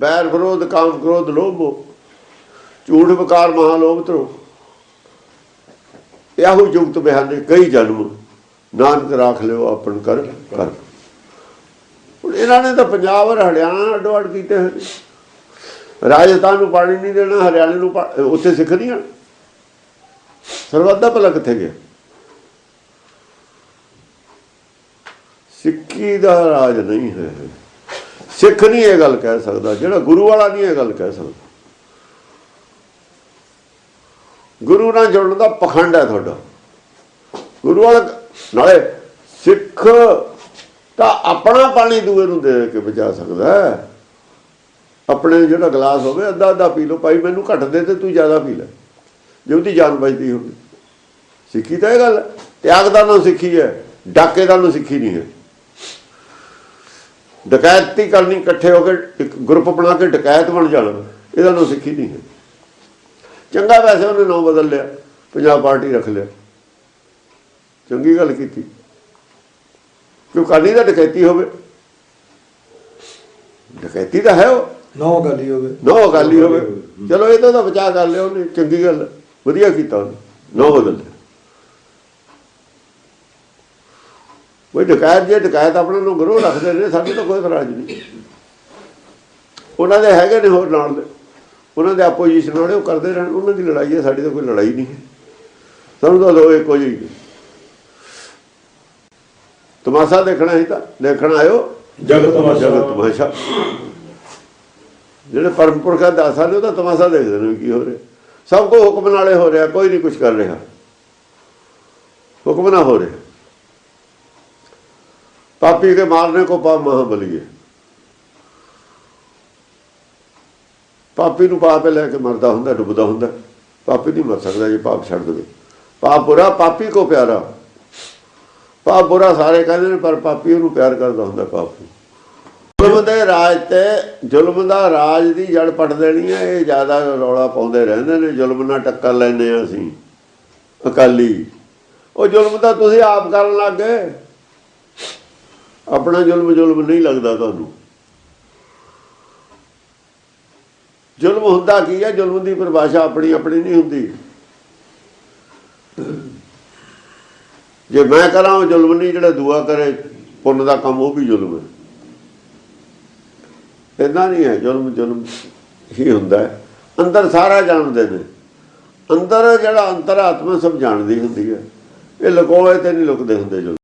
ਬੈਰ ਵਿਰੋਧ, ਕਾਮ ਕ੍ਰੋਧ ਲੋਭ। ਝੂਠ, ਵਿਕਾਰ ਮਹਾ ਲੋਭ ਤਰੋ ਇਹੋ ਜੁਗਤ ਬਿਹਾਨੇ ਕਈ ਜਨਮ। ਨਾਨਕ ਰਾਖ ਲਿਓ ਆਪਨ ਕਰ ਕਰ। ਹੁਣ ਇਹਨਾਂ ਨੇ ਤਾਂ ਪੰਜਾਬ ਔਰ ਹਰਿਆਣਾ ਅੱਡੋ ਕੀਤੇ ਹੋਏ ਰਾਜਸਥਾਨ ਨੂੰ ਪਾਣੀ ਨਹੀਂ ਦੇਣਾ, ਹਰਿਆਣੇ ਨੂੰ ਉੱਥੇ ਸਿੱਖ ਨਹੀਂ ਹਨ ਸਰਬੱਤ ਦਾ ਭਲਾ ਕਿੱਥੇ ਗਿਆ? ਸਿੱਖੀ ਦਾ ਰਾਜ ਨਹੀਂ ਹੈ। ਸਿੱਖ ਨਹੀਂ ਇਹ ਗੱਲ ਕਹਿ ਸਕਦਾ, ਜਿਹੜਾ ਗੁਰੂ ਵਾਲਾ ਨਹੀਂ ਇਹ ਗੱਲ ਕਹਿ ਸਕਦਾ। ਗੁਰੂ ਨਾਲ ਜੁੜਨ ਦਾ ਪਖੰਡ ਹੈ ਤੁਹਾਡਾ। ਗੁਰੂ ਵਾਲਾ, ਨਾਲੇ ਸਿੱਖ ਤਾਂ ਆਪਣਾ ਪਾਣੀ ਦੂਏ ਨੂੰ ਦੇ ਕੇ ਬਚਾ ਸਕਦਾ ਆਪਣੇ ਜਿਹੜਾ ਗਲਾਸ ਹੋਵੇ, ਅੱਧਾ ਅੱਧਾ ਪੀ ਲਓ, ਭਾਈ ਮੈਨੂੰ ਘੱਟ ਦੇ ਤੇ ਤੂੰ ਜ਼ਿਆਦਾ ਪੀ ਲੈ। ਜੇ ਉਹਦੀ ਜਾਨ ਬਚਦੀ ਹੋਵੇ। ਸਿੱਖੀ ਤਾਂ ਇਹ ਗੱਲ ਹੈ। ਤਿਆਗ ਦਾ ਨਾਮ ਸਿੱਖੀ ਹੈ ਡਾਕੇ ਦਾ ਨਾਮ ਸਿੱਖੀ ਨਹੀਂ ਹੈ। ਡਕੈਤੀ ਕਰਨੀ ਇਕੱਠੇ ਹੋ ਕੇ ਇੱਕ ਗਰੁੱਪ ਬਣਾ ਕੇ ਡਕੈਤ ਬਣ ਜਾਣਾ। ਇਹਦਾ ਨਾਮ ਸਿੱਖੀ ਨਹੀਂ ਹੈ। ਚੰਗਾ ਵੈਸੇ ਉਹਨੇ ਨਾਮ ਬਦਲ ਲਿਆ ਪੰਜਾਬ ਪਾਰਟੀ ਰੱਖ ਲਿਆ। ਚੰਗੀ ਗੱਲ ਕੀਤੀ। ਕਿਉਂ ਕਰਨੀ ਤਾਂ ਡਕੈਤੀ ਹੋਵੇ? ਡਕੈਤੀ ਤਾਂ ਹੈ ਉਹ। ਨੌ ਗਾਲੀ ਹੋਵੇ। ਨੋ ਅਕਾਲੀ ਹੋਵੇ। ਚਲੋ ਇਹ ਤਾਂ ਬਚਾਅ ਕਰ ਲਿਆ ਉਹਨੇ ਚੰਗੀ ਗੱਲ। ਵਧੀਆ ਕੀਤਾ ਉਹਨੇ। ਨੋ ਬਦਲ ਲਿਆ। ਕੋਈ ਡਕੈਤ ਜੇ ਡਕੈਤ ਆਪਣੇ ਨੂੰ ਗਰੋਹ ਰੱਖਦੇ ਨੇ ਸਾਡੇ ਤਾਂ ਕੋਈ ਇਤਰਾਜ਼ ਨਹੀਂ। ਉਹਨਾਂ ਦੇ ਹੈਗੇ ਨੇ ਹੋਰ ਨਾਲ ਦੇ। ਉਹਨਾਂ ਦੇ ਆਪੋਜੀਸ਼ਨ ਵਾਲੇ ਉਹ ਕਰਦੇ ਰਹਿਣ ਉਹਨਾਂ ਦੀ ਲੜਾਈ ਹੈ ਸਾਡੀ ਤਾਂ ਕੋਈ ਲੜਾਈ ਨਹੀਂ ਹੈ। ਸਾਨੂੰ ਤਾਂ ਦੋ ਇੱਕੋ ਜਿਹੀ। ਤਮਾਸ਼ਾ ਦੇਖਣਾ ਹੀ ਤਾਂ ਦੇਖਣ ਆਇਓ। ਜਗਤ ਤਮਾਸ਼ਾ। ਜਗਤ ਤਮਾਸ਼ਾ। ਜਿਹੜੇ ਪਰਮ ਪੁਰਖਾਂ ਦੇ ਨੇ ਉਹ ਤਾਂ ਤਮਾਸ਼ਾ ਦੇਖਦੇ ਨੇ ਕੀ ਹੋ ਰਿਹਾ। ਸਭ ਕੋ ਹੁਕਮ ਨਾਲੇ ਹੋ ਰਿਹਾ ਕੋਈ ਨਹੀਂ ਕੁਝ ਕਰ ਰਿਹਾ। ਹੁਕਮ ਨਾ ਹੋ ਰਿਹਾ। ਪਾਪੀ ਕੇ ਮਾਰਨੇ ਕੋ ਪਾਪ ਮਹਾ ਬਲੀਏ ਪਾਪੀ ਨੂੰ ਪਾਪੇ ਲੈ ਕੇ ਮਰਦਾ ਹੁੰਦਾ, ਡੁੱਬਦਾ ਹੁੰਦਾ। ਪਾਪੀ ਨਹੀਂ ਮਰ ਸਕਦਾ ਜੇ ਪਾਪ ਛੱਡ ਦੇਵੇ। ਪਾਪ ਬੁਰਾ, ਪਾਪੀ ਕੋ ਪਿਆਰਾ। ਪਾਪ ਬੁਰਾ ਸਾਰੇ ਕਹਿੰਦੇ ਨੇ, ਪਰ ਪਾਪੀ ਉਹਨੂੰ ਪਿਆਰ ਕਰਦਾ ਹੁੰਦਾ ਪਾਪ ਜ਼ੁਲਮ ਦੇ ਰਾਜ ਤੇ, ਜ਼ੁਲਮ ਦਾ ਰਾਜ ਦੀ ਜੜ ਪਟ ਦੇਣੀ ਹੈ ਇਹ ਜ਼ਿਆਦਾ ਰੌਲਾ ਪਾਉਂਦੇ ਰਹਿੰਦੇ ਨੇ, ਜ਼ੁਲਮ ਨਾਲ ਟੱਕਰ ਲੈਂਦੇ ਆ ਅਸੀਂ। ਅਕਾਲੀ। ਉਹ ਜ਼ੁਲਮ ਤਾਂ ਤੁਸੀਂ ਆਪ ਕਰਨ ਲੱਗ ਗਏ। ਆਪਣਾ ਜ਼ੁਲਮ ਜ਼ੁਲਮ ਨਹੀਂ ਲੱਗਦਾ ਤੁਹਾਨੂੰ। ਜ਼ੁਲਮ ਹੁੰਦਾ ਕੀ ਹੈ ਜ਼ੁਲਮ ਦੀ ਪਰਿਭਾਸ਼ਾ ਆਪਣੀ ਆਪਣੀ ਨਹੀਂ ਹੁੰਦੀ। ਜੇ ਮੈਂ ਕਰਾਂ, ਉਹ ਜ਼ੁਲਮ ਨਹੀਂ, ਜਿਹੜਾ ਦੁਆ ਕਰੇ, ਪੁੰਨ ਦਾ ਕੰਮ ਉਹ ਵੀ ਜ਼ੁਲਮ ਹੈ। ਇਦਾਂ ਨਹੀਂ ਹੈ, ਜ਼ੁਲਮ ਜ਼ੁਲਮ ਹੀ ਹੁੰਦਾ ਹੈ। ਅੰਦਰ ਸਾਰਾ ਜਾਣਦੇ ਨੇ। ਅੰਦਰ ਜਿਹੜਾ ਅੰਤਰਾਤਮਾ ਸਭ ਜਾਣਦੀ ਹੁੰਦੀ ਹੈ। ਇਹ ਲਕੋਏ ਤੇ ਨਹੀਂ ਲੁਕਦੇ ਹੁੰਦੇ ਜ਼ੁਲਮ।